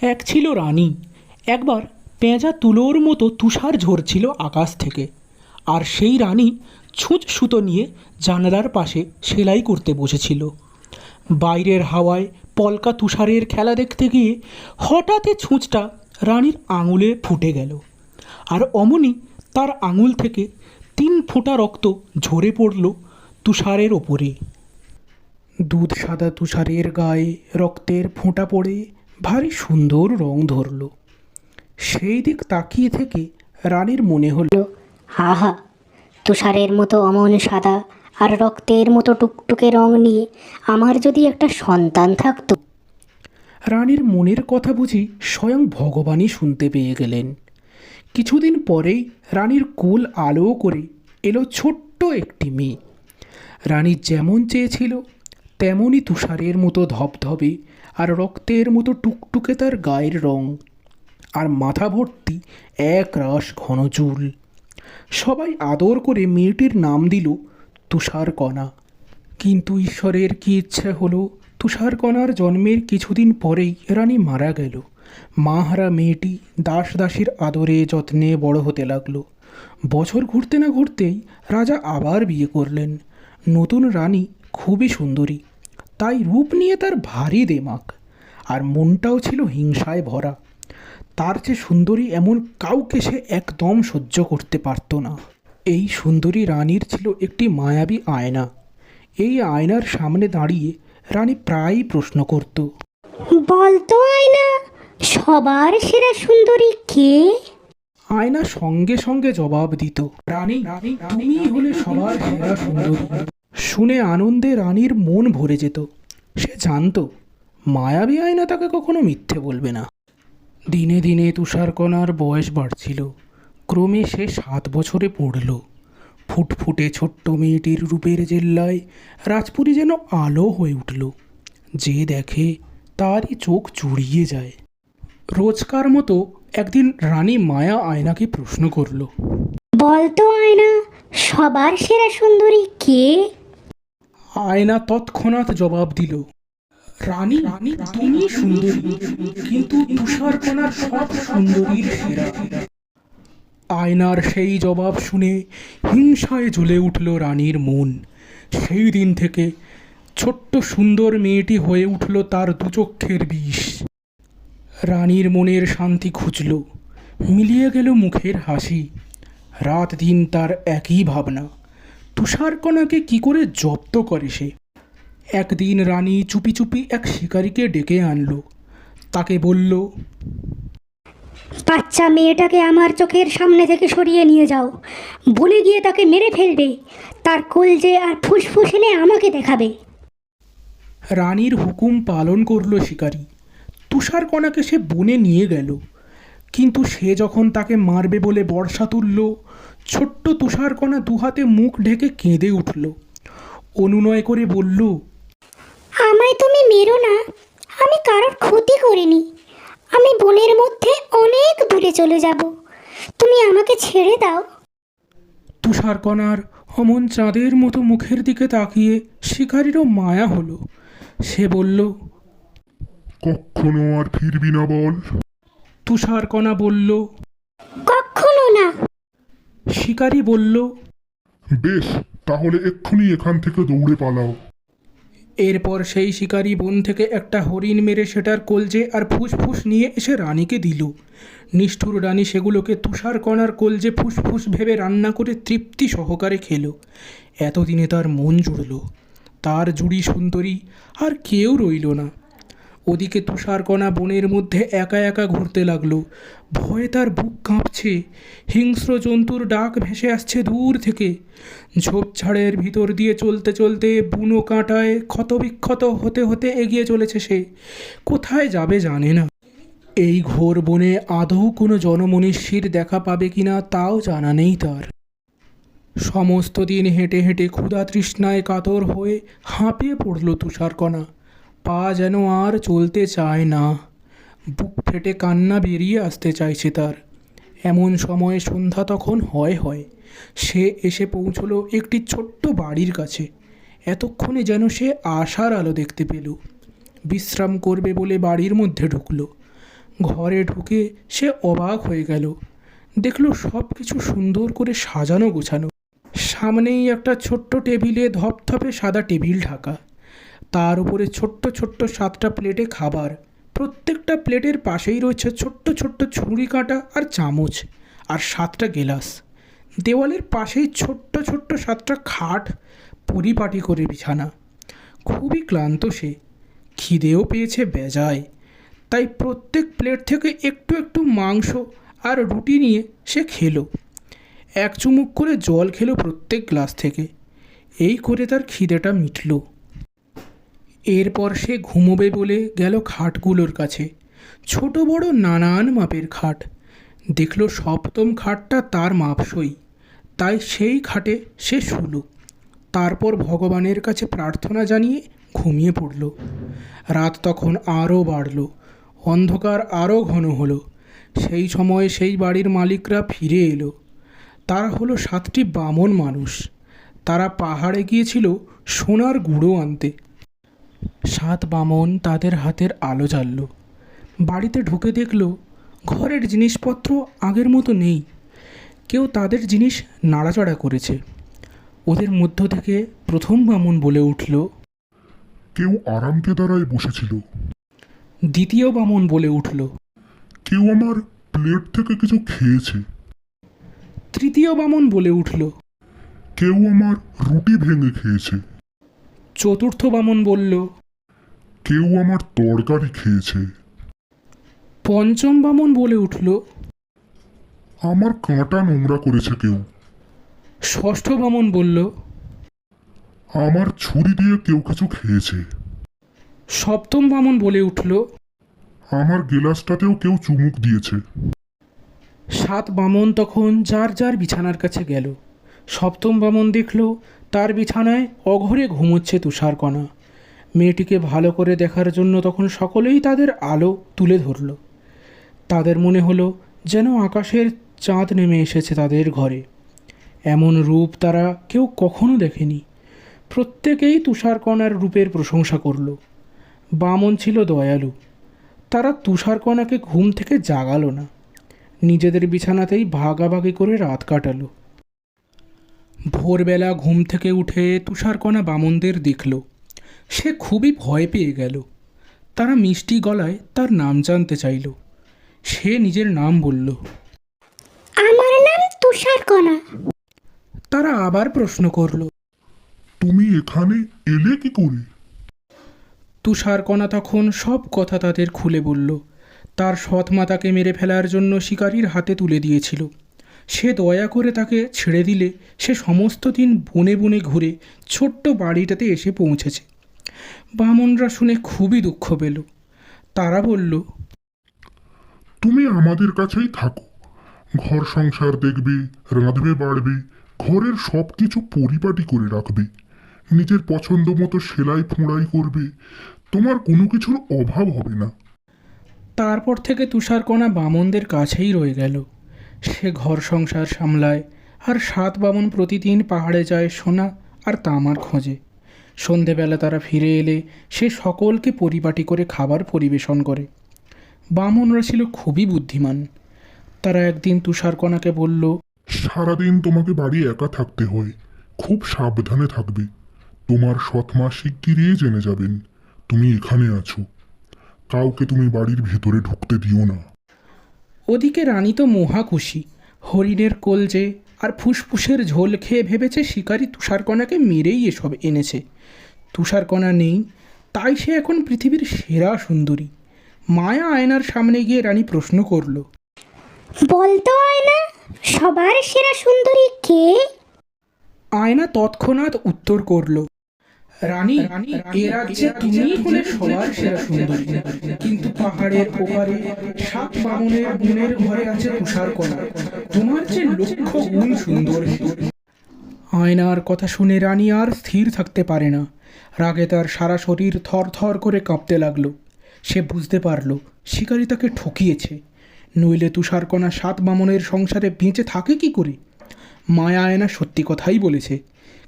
এক ছিল রানী, একবার পেঁজা তুলোর মতো তুষার ঝরছিল আকাশ থেকে। আর সেই রানী ছুঁচ সুতো নিয়ে জানালার পাশে সেলাই করতে বসেছিল। বাইরের হাওয়ায় পলকা তুষারের খেলা দেখতে গিয়ে হঠাৎই ছুঁচটা রানীর আঙুলে ফুটে গেল। আর অমনি তার আঙুল থেকে তিন ফোঁটা রক্ত ঝরে পড়ল তুষারের ওপরে। দুধ সাদা তুষারের গায়ে রক্তের ফোঁটা পড়ে ভারী সুন্দর রং ধরল। সেই দিক তাকিয়ে থেকে রানীর মনে হলো হা হা তুষারের মতো অমন সাদা আর রক্তের মতো টুকটুকে রং নিয়ে আমার যদি একটা সন্তান থাকতো। রানীর মনের কথা বুঝি স্বয়ং ভগবানই শুনতে পেয়ে গেলেন। কিছুদিন পরেই রানীর কুল আলো করে এলো ছোট্ট একটি মেয়ে। রানী যেমন চেয়েছিল তেমনই তুষারের মতো ধবধবে আর রক্তের মতো টুকটুকে তার গায়ের রং। আর মাথা ভর্তি এক রাস ঘন চুল। সবাই আদর করে মেয়েটির নাম দিল তুষারকণা। কিন্তু ঈশ্বরের কি ইচ্ছে হলো? তুষারকণার জন্মের কিছুদিন পরেই রানী মারা গেল। মাহারা মেয়েটি দাস দাসীর আদরে যত্নে বড় হতে লাগল। বছর ঘুরতে না ঘুরতেই রাজা আবার বিয়ে করলেন। নতুন রানী খুবই সুন্দরী। তাই রূপ নিয়ে তার ভারী দেমাক আর মনটাও ছিল হিংসায় ভরা। তার চেয়ে সুন্দরী এমন কাউকে সে একদম সহ্য করতে পারত না। এই সুন্দরী রানীর ছিল একটি মায়াবী আয়না। এই আয়নার সামনে দাঁড়িয়ে রানী প্রায়ই প্রশ্ন করত বলতো আয়না সবার সেরা সুন্দরী কে? আয়না সঙ্গে সঙ্গে জবাব দিত রানী তুমি হলে সবার সেরা সুন্দরী। শুনে আনন্দে রানীর মন ভরে যেত। সে জানতো, মায়াবী আয়না তাকে কখনো মিথ্যে বলবে না। দিনে দিনে তুষারকণার বয়স বাড়ছিল। ক্রমে সে সাত বছরে পড়ল। ফুটফুটে ছোট্ট মেয়েটির রূপের জেল্লায় রাজপুরী যেন আলো হয়ে উঠল। যে দেখে তারই চোখ জুড়িয়ে যায়। রোজকার মতো একদিন রানী মায়া আয়নাকে প্রশ্ন করল, বলতো আয়না, সবার সেরা সুন্দরী কে? আয়না তৎক্ষণাৎ জবাব দিল, রানী রানী তুমি সুন্দরী, কিন্তু তুষারকণার সব সুন্দরীর সেরা। আয়নার সেই জবাব শুনে হিংসায় জ্বলে উঠল রানীর মন। সেই দিন থেকে ছোট্ট সুন্দর মেয়েটি হয়ে উঠল তার দুচক্ষের বিষ। রানীর মনের শান্তি খুঁজল, মিলিয়ে গেল মুখের হাসি। রাত দিন তার একই ভাবনা। তুষারকণাকে কি করে জব্দ করে সে? একদিন রানী চুপি চুপি এক শিকারীকে ডেকে আনলো। তাকে বলল বাচ্চা মেয়েটাকে আমার চোখের সামনে থেকে সরিয়ে নিয়ে যাও। ভুলে গিয়ে তাকে মেরে ফেলবে। তার কলজে আর ফুসফুস এনে আমাকে দেখাবে। রানীর হুকুম পালন করল শিকারী। তুষারকণাকে সে বনে নিয়ে গেল। কিন্তু সে যখন তাকে মারবে বলে বর্ষা তুলল ছোট্ট তুষারকণা দুহাতে মুখ ঢেকে কেঁদে উঠল। অনুনয় করে বলল আমায় তুমি মেরো না। আমি কারোর ক্ষতি করিনি। আমি বনের মধ্যে অনেক দূরে চলে যাব। তুমি আমাকে ছেড়ে দাও। তুষারকণার অমন চাঁদের মতো মুখের দিকে তাকিয়ে শিকারীরও মায়া হলো। সে বলল কখনো আর ফিরবি না বল। তুষারকণা বলল শিকারী বলল বেশ তাহলে এক্ষুনি এখান থেকে দৌড়ে পালাও। এরপর সেই শিকারী বন থেকে একটা হরিণ মেরে সেটার কলজে আর ফুসফুস নিয়ে এসে রানীকে দিল। নিষ্ঠুর রানী সেগুলোকে তুষারকণার কলজে ফুসফুস ভেবে রান্না করে তৃপ্তি সহকারে খেল। এতদিনে তার মন জুড়ল। তার জুড়ি সুন্দরী আর কেউ রইল না। ওদিকে তুষারকণা বনের মধ্যে একা একা ঘুরতে লাগল। ভয়ে তার বুক কাঁপছে। হিংস্র জন্তুর ডাক ভেসে আসছে দূর থেকে। ঝোপঝাড়ের ভিতর দিয়ে চলতে চলতে বুনো কাঁটায় ক্ষতবিক্ষত হতে হতে এগিয়ে চলেছে সে। কোথায় যাবে জানে না। এই ঘোর বনে আদৌ কোনো জনমনীষীর দেখা পাবে কিনা তাও জানা নেই তার। সমস্ত দিন হেঁটে হেঁটে ক্ষুধা তৃষ্ণায় কাতর হয়ে হাঁপিয়ে পড়ল তুষারকণা। পা যেন আর চলতে চায় না। বুক ফেটে কান্না বেরিয়ে আসতে চাইছে তার। এমন সময় সন্ধ্যা তখন হয় হয়। সে এসে পৌঁছলো একটি ছোট্ট বাড়ির কাছে। এতক্ষণে যেন সে আশার আলো দেখতে পেল। বিশ্রাম করবে বলে বাড়ির মধ্যে ঢুকলো। ঘরে ঢুকে সে অবাক হয়ে গেল। দেখল সব কিছু সুন্দর করে সাজানো গোছানো। সামনেই একটা ছোট্ট টেবিলে ধপধপে সাদা টেবিল ঢাকা। তার উপরে ছোট্ট ছোট্ট সাতটা প্লেটে খাবার। প্রত্যেকটা প্লেটের পাশেই রয়েছে ছোট্ট ছোট্ট ছুরি কাঁটা আর চামচ আর সাতটা গেলাস। দেওয়ালের পাশেই ছোট্ট ছোট্ট সাতটা খাট, পরিপাটি করে বিছানা। খুবই ক্লান্ত সে। খিদেও পেয়েছে বেজায়। তাই প্রত্যেক প্লেট থেকে একটু একটু মাংস আর রুটি নিয়ে সে খেলো। এক চুমুক করে জল খেলো প্রত্যেক গ্লাস থেকে। এই করে তার খিদেটা মিটল। এরপর সে ঘুমোবে বলে গেল খাটগুলোর কাছে। ছোট বড় নানান মাপের খাট। দেখল সপ্তম খাটটা তার মাপসই। তাই সেই খাটে সে শুল। তারপর ভগবানের কাছে প্রার্থনা জানিয়ে ঘুমিয়ে পড়ল। রাত তখন আরও বাড়ল। অন্ধকার আরও ঘন হলো। সেই সময়ে সেই বাড়ির মালিকরা ফিরে এলো। তারা হলো সাতটি বামন মানুষ। তারা পাহাড়ে গিয়েছিল সোনার গুঁড়ো আনতে। সাত বামন তাদের হাতের আলো জ্বালল। বাড়িতে ঢুকে দেখল ঘরের জিনিসপত্র আগের মতো নেই। কেউ তাদের জিনিস নাড়াচাড়া করেছে। ওদের মধ্য থেকে প্রথম বামন বলে উঠল কেউ আরামকে দ্বারায় বসেছিল। দ্বিতীয় বামন বলে উঠল কেউ আমার প্লেট থেকে কিছু খেয়েছে। তৃতীয় বামন বলে উঠল কেউ আমার রুটি ভেঙে খেয়েছে। চতুর্থ বামন বলল কেউ আমার তরকারি খেয়েছে। পঞ্চম বামন বলে উঠল আমার কাঁটা নোংরা করেছে কেউ। ষষ্ঠ বামন বলল আমার ছুরি দিয়ে কেউ কিছু খেয়েছে। সপ্তম বামন বলে উঠল আমার গেলাসটাতেও কেউ চুমুক দিয়েছে। সাত বামন তখন যার যার বিছানার কাছে গেল। সপ্তম বামন দেখল তার বিছানায় অঘরে ঘুমোচ্ছে তুষারকণা। মেয়েটিকে ভালো করে দেখার জন্য তখন সকলেই তাদের আলো তুলে ধরল। তাদের মনে হলো যেন আকাশের চাঁদ নেমে এসেছে তাদের ঘরে। এমন রূপ তারা কেউ কখনো দেখেনি। প্রত্যেকেই তুষারকণার রূপের প্রশংসা করল। বামন ছিল দয়ালু। তারা তুষারকণাকে ঘুম থেকে জাগালো না। নিজেদের বিছানাতেই ভাগাভাগি করে রাত কাটালো। ভোরবেলা ঘুম থেকে উঠে তুষারকণা বামনদের দেখল। সে খুবই ভয় পেয়ে গেল। তারা মিষ্টি গলায় তার নাম জানতে চাইল। সে নিজের নাম বলল আমার নাম তুষারকণা। তারা আবার প্রশ্ন করল তুমি এখানে এলে কি করে? তুষারকণা তখন সব কথা তাদের খুলে বলল। তার সৎ মাতাকে মেরে ফেলার জন্য শিকারীর হাতে তুলে দিয়েছিল। সে দয়া করে তাকে ছেড়ে দিলে সে সমস্ত দিন বনে বনে ঘুরে ছোট্ট বাড়িটাতে এসে পৌঁছেছে। বামনরা শুনে খুবই দুঃখ পেল। তারা বলল তুমি আমাদের কাছেই থাকো। ঘর সংসার দেখবে রাঁধবে বাড়বে ঘরের সব কিছু পরিপাটি করে রাখবে। নিজের পছন্দ মতো সেলাই ফোঁড়াই করবে। তোমার কোনো কিছুর অভাব হবে না। তারপর থেকে তুষারকণা বামনদের কাছেই রয়ে গেল। সে ঘর সংসার সামলায়, আর সাত বামন প্রতিদিন পাহাড়ে যায় সোনা আর তামার খোঁজে। সন্ধেবেলা তারা ফিরে এলে সে সকলকে পরিপাটি করে খাবার পরিবেশন করে। বামনরা ছিল খুবই বুদ্ধিমান। তারা একদিন তুষারকণাকে বলল, সারাদিন তোমাকে বাড়ি একা থাকতে হয়, খুব সাবধানে থাকবে। তোমার সৎমা শিগগিরই জেনে যাবেন, তুমি এখানে আছো। কাউকে তুমি বাড়ির ভেতরে ঢুকতে দিও না। ওদিকে রানী তো মহা খুশি। হরিণের কলজে আর ফুসফুসের ঝোল খেয়ে ভেবেছে শিকারী তুষারকণাকে মেরেই এসব এনেছে। তুষারকণা নেই তাই সে এখন পৃথিবীর সেরা সুন্দরী। মায়া আয়নার সামনে গিয়ে রানী প্রশ্ন করল বলতো আয়না সবার সেরা সুন্দরী কে? আয়না তৎক্ষণাৎ উত্তর করল রানী এ রাজ্যে তুমিই হলে সবার সেরা সুন্দরী। কিন্তু পাহাড়ের ওপারে সাত বামনের গুণের ঘরে আছে তুষারকণা তোমার যে লক্ষ গুণ সুন্দর। আয়নার কথা শুনে রানী আর স্থির থাকতে পারে না। রাগে তার সারা শরীর থর থর করে কাঁপতে লাগল। সে বুঝতে পারল শিকারী তাকে ঠকিয়েছে। নইলে তুষারকণা সাত বামনের সংসারে বেঁচে থাকে কি করে? মায়া আয়না সত্যি কথাই বলেছে।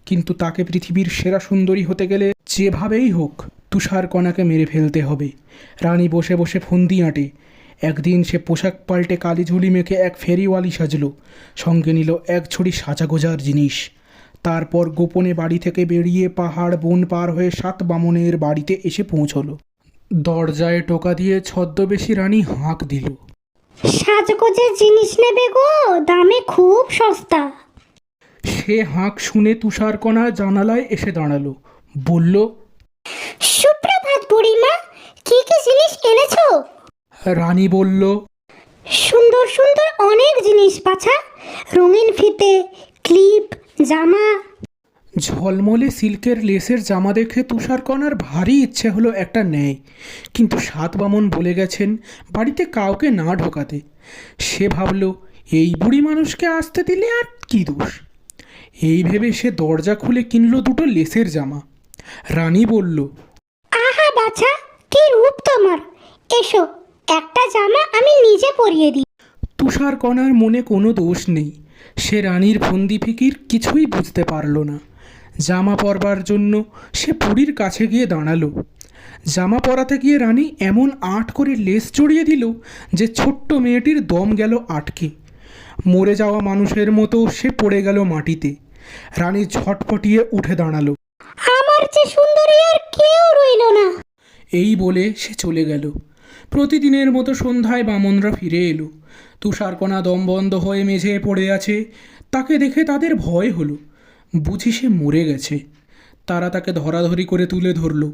কিন্তু তাকে পৃথিবীর সেরা সুন্দরী হতে গেলে যেভাবেই হোক তুষারকণাকে মেরে ফেলতে হবে। রানী বসে বসে ফন্দি আঁটে। একদিন সে পোশাক পাল্টে কালিঝুলি মেখে এক ফেরিওয়ালি সাজলো। সঙ্গে নিল এক ছড়ি সাজাগোজার জিনিস। তারপর গোপনে বাড়ি থেকে বেরিয়ে পাহাড় বন পার হয়ে সাত বামনের বাড়িতে এসে পৌঁছলো। দরজায় টোকা দিয়ে ছদ্মবেশী রানী হাঁক দিল। সাজগোজের জিনিস নেবে গো, দামে খুব সস্তা। সে হাঁক শুনে তুষারকণা জানালায় এসে দাঁড়াল। বলল সুপ্রভাত বুড়িমা কি কি জিনিস এনেছো? রানী বলল সুন্দর সুন্দর অনেক জিনিস বাছা। রঙিন ফিতে ক্লিপ জামা। ঝলমলে সিল্কের লেসের জামা দেখে তুষারকণার ভারী ইচ্ছে হলো একটা নেয়। কিন্তু সাত বামন বলে গেছেন বাড়িতে কাউকে না ঢোকাতে। সে ভাবল এই বুড়ি মানুষকে আসতে দিলে আর কি দোষ? এই ভেবে সে দরজা খুলে কিনল দুটো লেসের জামা। রানী বলল আহা বাছা কি রূপ তোমার। এসো একটা জামা আমি নিজে পরিয়ে দিই। তুষারকণার মনে কোনো দোষ নেই। সে রানীর ফন্দি ফিকির কিছুই বুঝতে পারল না। জামা পরবার জন্য সে পুরীর কাছে গিয়ে দাঁড়াল। জামা পরাতে গিয়ে রানী এমন আট করে লেস চড়িয়ে দিল যে ছোট্ট মেয়েটির দম গেল আটকে। মরে যাওয়া মানুষের মতো সে পড়ে গেল মাটিতে। রানী ছটপটিয়ে উঠে দাঁড়াল। আমার যে সুন্দরী আর কেউ রইল না। এই বলে সে চলে গেল। প্রতিদিনের মতো সন্ধ্যায় বামনরা ফিরে এলো। তুষারকণা দম বন্ধ হয়ে মেঝে পড়ে আছে। তাকে দেখে তাদের ভয় হলো। বুঝি সে মরে গেছে। তারা তাকে ধরাধরি করে তুলে ধরলো।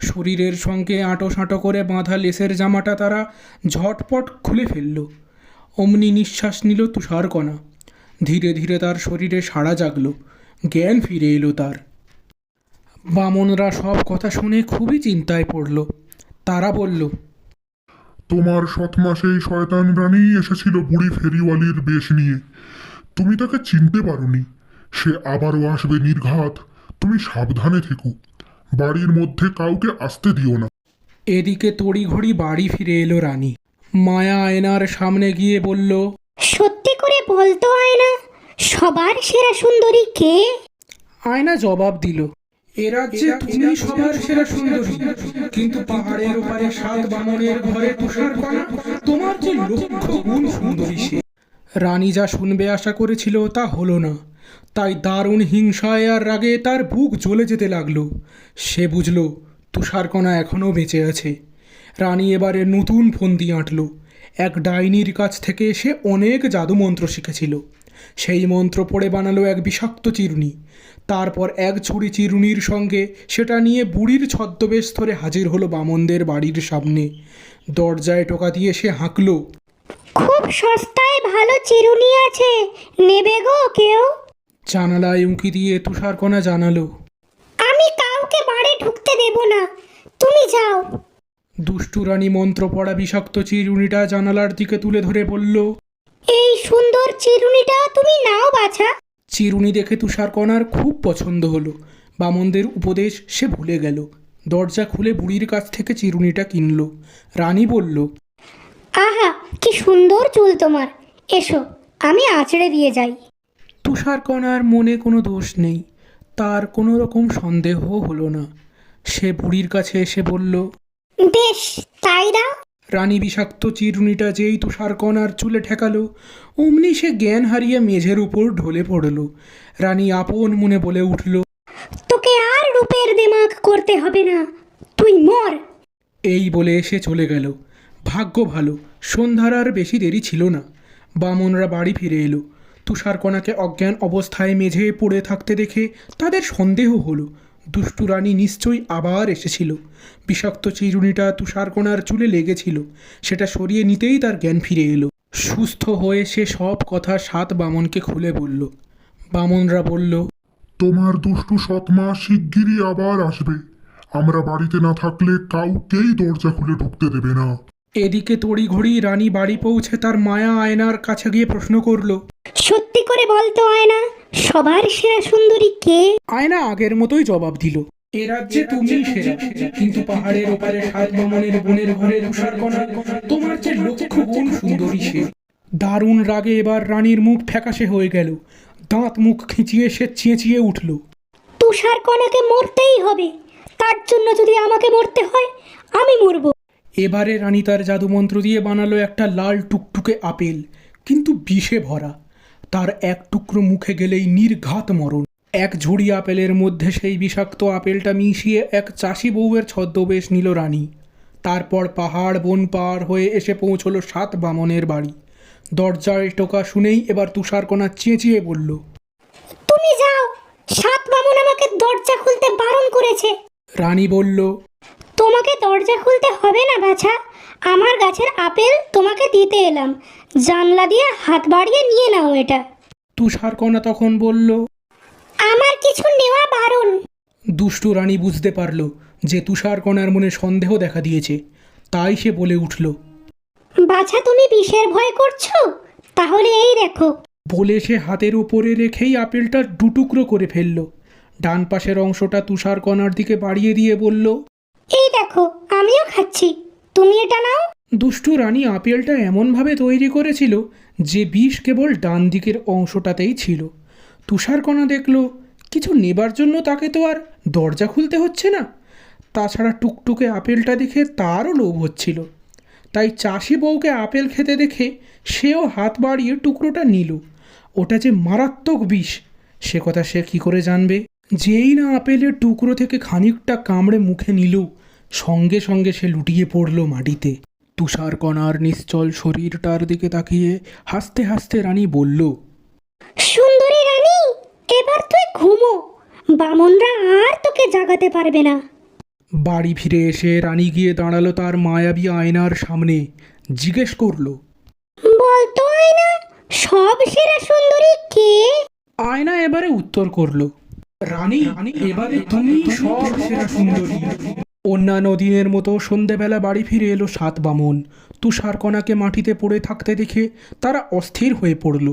শরীরের সঙ্গে আঁটো সাঁটো করে বাঁধা লেসের জামাটা তারা ঝটপট খুলে ফেলল। অমনি নিঃশ্বাস নিল তুষারকণা ধীরে ধীরে তার শরীরে সাড়া জাগল। জ্ঞান ফিরে এলো তার। বামনরা সব কথা শুনে খুবই চিন্তায় পড়ল। তারা বলল তোমার সৎ মাসেই শয়তান রানী এসেছিল বুড়ি ফেরিওয়ালির বেশ নিয়ে। তুমি তাকে চিনতে পারোনি। সে আবারও আসবে নির্ঘাত। তুমি সাবধানে থেকো। বাড়ির মধ্যে কাউকে আসতে দিও না। এদিকে তড়িঘড়ি বাড়ি ফিরে এলো রানী। মায়া আয়নার সামনে গিয়ে বলল সত্যি করে বলতো আয়না সবার সেরা সুন্দরী কে? আয়না জবাব দিল এ রাজ্যে তুমি সবার সেরা সুন্দরী কিন্তু পাহাড়ের ওপারে সাত বামনের ঘরে তুষারকণা তোমার যে লক্ষ গুণ সুন্দরী সে। রানী যা শুনবে আশা করেছিল তা হলো না তাই দারুণ হিংসায় আর রাগে তার বুক জ্বলে যেতে লাগল। সে বুঝল তুষারকণা এখনও বেঁচে আছে। রানী এবারে নতুন ফন্দি আঁটল। এক ডাইনির কাছ থেকে এসে অনেক জাদুমন্ত্র শিখেছিল। সেই মন্ত্র পড়ে বানালো এক বিষাক্ত চিরুনি। তারপর এক ছুরি চিরুনির সঙ্গে সেটা নিয়ে বুড়ির ছদ্মবেশ ধরে হাজির হলো বামনদের বাড়ির সামনে। দরজায় টোকা দিয়ে সে হাঁকলো খুব সস্তায় ভালো চিরুনি আছে নেবে গো কেউ? জানালায় উঁকি দিয়ে তুষারকণা জানালো আমি কাউকে বাড়ি ঢুকতে দেব না তুমি যাও। দুষ্টু রানী মন্ত্র পড়া বিষাক্ত চিরুনিটা জানালার দিকে তুলে ধরে বলল এই সুন্দর চিরুনিটা তুমি নাও বাছা। চিরুনি দেখে তুষারকণার খুব পছন্দ হলো। বামনদের উপদেশ সে ভুলে গেল। দরজা খুলে বুড়ির কাছ থেকে চিরুনিটা কিনল। রানী বলল আহা কি সুন্দর চুল তোমার। এসো আমি আঁচড়ে দিয়ে যাই। তুষারকণার মনে কোনো দোষ নেই। তার কোনো রকম সন্দেহ হলো না। সে বুড়ির কাছে এসে বলল বেশ তাই দাও রানী বিষাক্ত চিরুনিটা যেই তুষারকণার চুলে ঠেকালো অমনি সে জ্ঞান হারিয়ে মেঝের উপর ঢলে পড়ল। রানী আপন মনে বলে উঠল তোকে আর রূপের দিমাগ করতে হবে না তুই মর। এই বলে সে চলে গেল। ভাগ্য ভালো সন্ধ্যার আর বেশি দেরি ছিল না। বামনরা বাড়ি ফিরে এলো। তুষারকণাকে অজ্ঞান অবস্থায় মেঝে পড়ে থাকতে দেখে তাদের সন্দেহ হলো। দুষ্টু রানী নিশ্চয়ই আবার এসেছিল। বিষাক্ত চিরুনিটা তুষারকণার চুলে লেগেছিল। সেটা সরিয়ে নিতেই তার জ্ঞান ফিরে এলো। সুস্থ হয়ে সে সব কথা সাত বামনকে খুলে বলল। বামনরা বলল, তোমার দুষ্টু সৎমা শিগগিরই আবার আসবে। আমরা বাড়িতে না থাকলে কাউকেই দরজা খুলে ঢুকতে দেবে না। এদিকে তড়িঘড়ি রানী বাড়ি পৌঁছে তার মায়া আয়নার কাছে গিয়ে প্রশ্ন করল। সত্যি করে বলতো আয়না সবার সেরা সুন্দরী কে? আয়না আগের মতোই জবাব দিল। এ রাজ্যে সেরা কিন্তু পাহাড়ের ওপারে সাত বামনের বনের ঘরে তুষারকণা তোমার যে লক্ষ গুণ সুন্দরী সে। দারুণ রাগে এবার রানীর মুখ ফ্যাকাশে হয়ে গেল। দাঁত মুখ খিঁচিয়ে সে চেঁচিয়ে উঠল। তুষার কণাকে মরতেই হবে। তার জন্য যদি আমাকে মরতে হয় আমি মরব। এবারে রানী তার জাদুমন্ত্র দিয়ে বানালো একটা লাল টুকটুকে আপেল কিন্তু বিষে ভরা। তার এক টুকরো মুখে গেলেই নির্ঘাত মরণ। এক ঝুড়ি আপেলের মধ্যে সেই বিষাক্ত আপেলটা মিশিয়ে এক চাষি বউয়ের ছদ্মবেশ নিল রানী। তারপর পাহাড় বন পার হয়ে এসে পৌঁছলো সাত বামনের বাড়ি। দরজায় টোকা শুনেই এবার তুষারকণা চেঁচিয়ে বলল তুমি যাও সাত বামন আমাকে দরজা খুলতে বারণ করেছে। রানী বলল তোমাকে দরজা খুলতে হবে না বাছা। আমার গাছের আপেল তোমাকে দিতে এলাম। জানলা দিয়ে হাত বাড়িয়ে নিয়ে নাও এটা। তুষারকণা তখন বলল আমার কিছু নেওয়া বারণ। দুষ্টু রানী বুঝতে পারল যে তুষারকণার মনে সন্দেহ দেখা দিয়েছে। তাই সে বলে উঠল বাছা তুমি বিষের ভয় করছ? তাহলে এই দেখো। বলে সে হাতের ওপরে রেখেই আপেলটা দুটুকরো করে ফেলল। ডান পাশের অংশটা তুষারকণার দিকে বাড়িয়ে দিয়ে বলল এই দেখো, আমিও খাচ্ছি। তুমি এটা নাও। দুষ্টু রানী আপেলটা এমনভাবে তৈরি করেছিল যে বিষ কেবল ডান দিকের অংশটাতেই ছিল। তুষারকণা দেখল, কিছু নেবার জন্য তাকে তো আর দরজা খুলতে হচ্ছে না। তাছাড়া টুকটুকে আপেলটা দেখে তারও লোভ হচ্ছিল। তাই চাষি বউকে আপেল খেতে দেখে সেও হাত বাড়িয়ে টুকরোটা নিল। ওটা যে মারাত্মক বিষ, সে কথা সে কি করে জানবে? যেই না আপেলের টুকরো থেকে খানিকটা কামড়ে মুখে নিল সঙ্গে সঙ্গে সে লুটিয়ে পড়ল মাটিতে। তুষারকণার নিশ্চল শরীরটার দিকে তাকিয়ে হাসতে হাসতে রানী বলল সুন্দরী রানী এবার তুই ঘুমো। বামনরা আর তোকে জাগাতে পারবে না। বাড়ি ফিরে এসে রানী গিয়ে দাঁড়াল তার মায়াবী আয়নার সামনে। জিজ্ঞেস করল বলতো আয়না সব সেরা সুন্দরী কে? আয়না এবারে উত্তর করল রানী এবারে তুমি সব সেরা সুন্দরী। অন্যান্য দিনের মতো সন্ধেবেলা বাড়ি ফিরে এলো সাত বামন। তুষারকণাকে মাটিতে পড়ে থাকতে দেখে তারা অস্থির হয়ে পড়ল।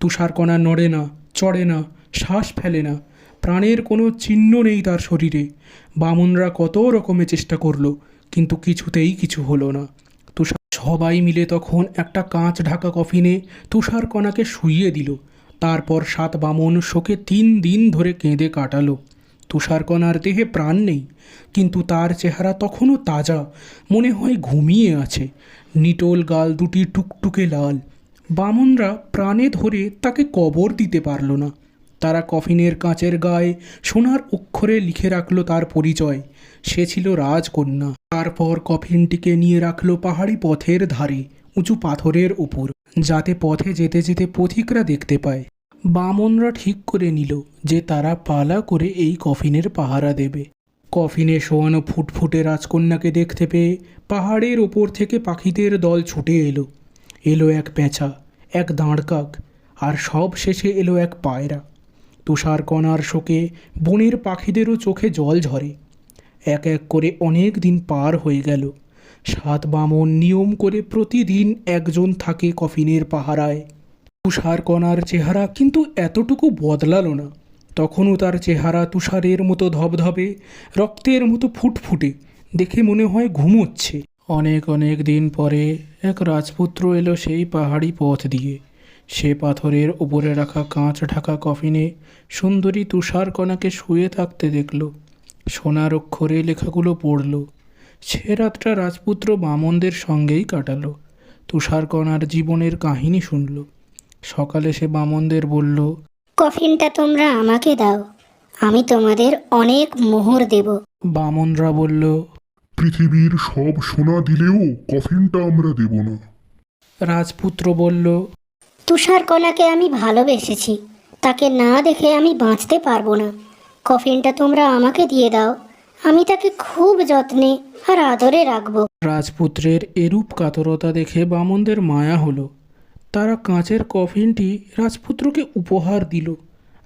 তুষারকণা নড়ে না, চড়ে না, শ্বাস ফেলে না। প্রাণের কোনো চিহ্ন নেই তার শরীরে। বামনরা কত রকমে চেষ্টা করল, কিন্তু কিছুতেই কিছু হলো না। তুষার সবাই মিলে তখন একটা কাঁচ ঢাকা কফিনে তুষারকণাকে শুইয়ে দিল। তারপর সাত বামন শোকে তিন দিন ধরে কেঁদে কাটালো। তুষারকণার দেহে প্রাণ নেই, কিন্তু তার চেহারা তখনও তাজা, মনে হয় ঘুমিয়ে আছে। নিটোল গাল দুটি টুকটুকে লাল। বামনরা প্রাণে ধরে তাকে কবর দিতে পারল না। তারা কফিনের কাঁচের গায়ে সোনার অক্ষরে লিখে রাখল তার পরিচয়। সে ছিল রাজকন্যা। তারপর কফিনটিকে নিয়ে রাখল পাহাড়ি পথের ধারে, উঁচু পাথরের উপর, যাতে পথে যেতে যেতে পথিকরা দেখতে পায়। বামনরা ঠিক করে নিল যে তারা পালা করে এই কফিনের পাহারা দেবে। কফিনে শোয়ানো ফুটফুটে রাজকন্যাকে দেখতে পেয়ে পাহাড়ের ওপর থেকে পাখিদের দল ছুটে এলো। এলো এক পেঁচা, এক দাঁড়কাক আর সব শেষে এলো এক পায়রা। তুষারকণার শোকে বনের পাখিদেরও চোখে জল ঝরে। এক এক করে অনেক দিন পার হয়ে গেল। সাত বামন নিয়ম করে প্রতিদিন একজন থাকে কফিনের পাহারায়। তুষারকণার চেহারা কিন্তু এতটুকু বদলালো না। তখনও তার চেহারা তুষারের মতো ধবধবে, রক্তের মতো ফুটফুটে, দেখে মনে হয় ঘুমোচ্ছে। অনেক অনেক দিন পরে এক রাজপুত্র এলো সেই পাহাড়ি পথ দিয়ে। সে পাথরের উপরে রাখা কাঁচ ঢাকা কফিনে সুন্দরী তুষারকণাকে শুয়ে থাকতে দেখল। সোনার অক্ষরে লেখাগুলো পড়ল, সে রাতটা রাজপুত্র বামনদের সঙ্গেই কাটালো। তুষারকণার জীবনের কাহিনী শুনল। সকালে সে বামনদের বলল কফিনটা তোমরা আমাকে দাও আমি তোমাদের অনেক মোহর দেব। বামনরা বলল পৃথিবীর সব সোনা দিলেও কফিনটা আমরা দেব না। রাজপুত্র বলল তুষারকণাকে আমি ভালোবেসেছি তাকে না দেখে আমি বাঁচতে পারব না। কফিনটা তোমরা আমাকে দিয়ে দাও আমি তাকে খুব যত্নে আর আদরে রাখব। রাজপুত্রের এরূপ কাতরতা দেখে বামনদের মায়া হলো। তারা কাঁচের কফিনটি রাজপুত্রকে উপহার দিল।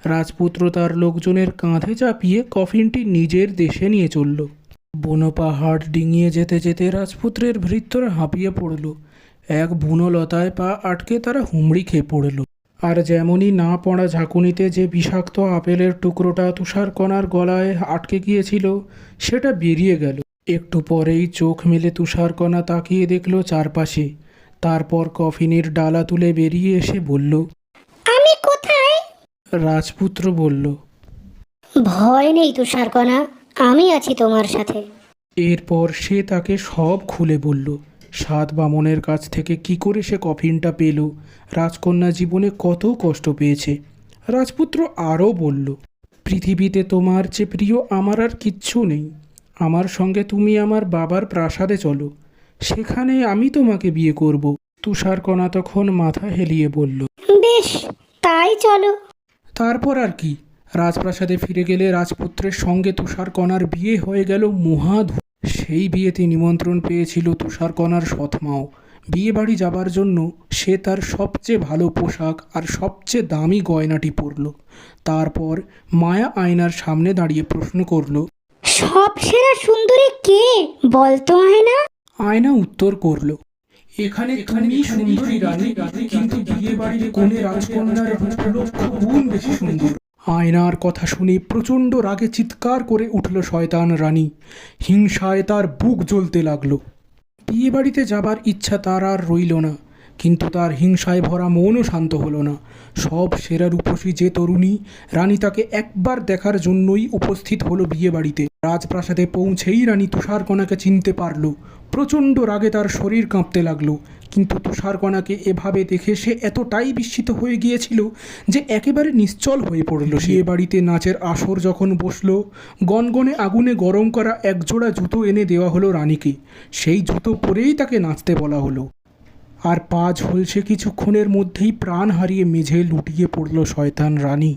রাজপুত্র তার লোকজনের কাঁধে চাপিয়ে কফিনটি নিজের দেশে নিয়ে চলল। বনো পাহাড় ডিঙিয়ে যেতে যেতে রাজপুত্রের ভৃত্যরা হাঁপিয়ে পড়ল। এক বুনো লতায় পা আটকে তারা হুমড়ি খেয়ে পড়ল। আর যেমনই না পড়া ঝাঁকুনিতে যে বিষাক্ত আপেলের টুকরোটা তুষারকণার গলায় আটকে গিয়েছিল, সেটা বেরিয়ে গেল। একটু পরেই চোখ মেলে তুষারকণা তাকিয়ে দেখল চারপাশে তারপর কফিনের ডালা তুলে বেরিয়ে এসে বলল আমি কোথায়? রাজপুত্র বলল ভয় নেই তুষারকণা আমি আছি তোমার সাথে। এরপর সে তাকে সব খুলে বলল সাত বামনের কাছ থেকে কি করে সে কফিনটা পেল? রাজকন্যা জীবনে কত কষ্ট পেয়েছে। রাজপুত্র আরও বলল পৃথিবীতে তোমার চেয়ে প্রিয় আমার আর কিচ্ছু নেই। আমার সঙ্গে তুমি আমার বাবার প্রাসাদে চলো। সেখানে আমি তোমাকে বিয়ে করব। তুষারকণা তখন মাথা হেলিয়ে বলল বেশ তাই চলো। তারপর আর কি? রাজপ্রাসাদে ফিরে গেলে রাজপুত্রের সঙ্গে তুষারকণার বিয়ে হয়ে গেল মহাধু। সেই বিয়েতে নিমন্ত্রণ পেয়েছিল তুষারকণার সৎমাও। বিয়ে বাড়ি যাবার জন্য সে তার সবচেয়ে ভালো পোশাক আর সবচেয়ে দামি গয়নাটি পরল। তারপর মায়া আয়নার সামনে দাঁড়িয়ে প্রশ্ন করল সব সেরা সুন্দরী কে? বলতো না আয়না উত্তর করল। এখানে তুমি সুন্দরী রানী, কিন্তু বিয়ে বাড়ির কোণে রাজকন্যার লক্ষ গুণ বেশি সুন্দর। আয়নার কথা শুনে প্রচণ্ড রাগে চিৎকার করে উঠল শয়তান রানী। হিংসায় তার বুক জ্বলতে লাগল। বিয়ে বাড়িতে যাবার ইচ্ছা তার আর রইল না, কিন্তু তার হিংসায় ভরা মনও শান্ত হলো না। সব সেরা রূপসী যে তরুণী, রানী তাকে একবার দেখার জন্যই উপস্থিত হলো বিয়ে বাড়িতে রাজপ্রাসাদে পৌঁছেই রানী তুষারকণাকে চিনতে পারল। প্রচণ্ড রাগে তার শরীর কাঁপতে লাগল। কিন্তু তুষারকণাকে এভাবে দেখে সে এতটাই বিস্মিত হয়ে গিয়েছিল যে একেবারে নিশ্চল হয়ে পড়ল বিয়ে বাড়িতে নাচের আসর যখন বসল, গনগনে আগুনে গরম করা একজোড়া জুতো এনে দেওয়া হলো রানীকে। সেই জুতো পরেই তাকে নাচতে বলা হলো। আর পা ঝলসে কিছুক্ষণের মধ্যেই প্রাণ হারিয়ে মেঝে লুটিয়ে পড়ল শয়তান রানী।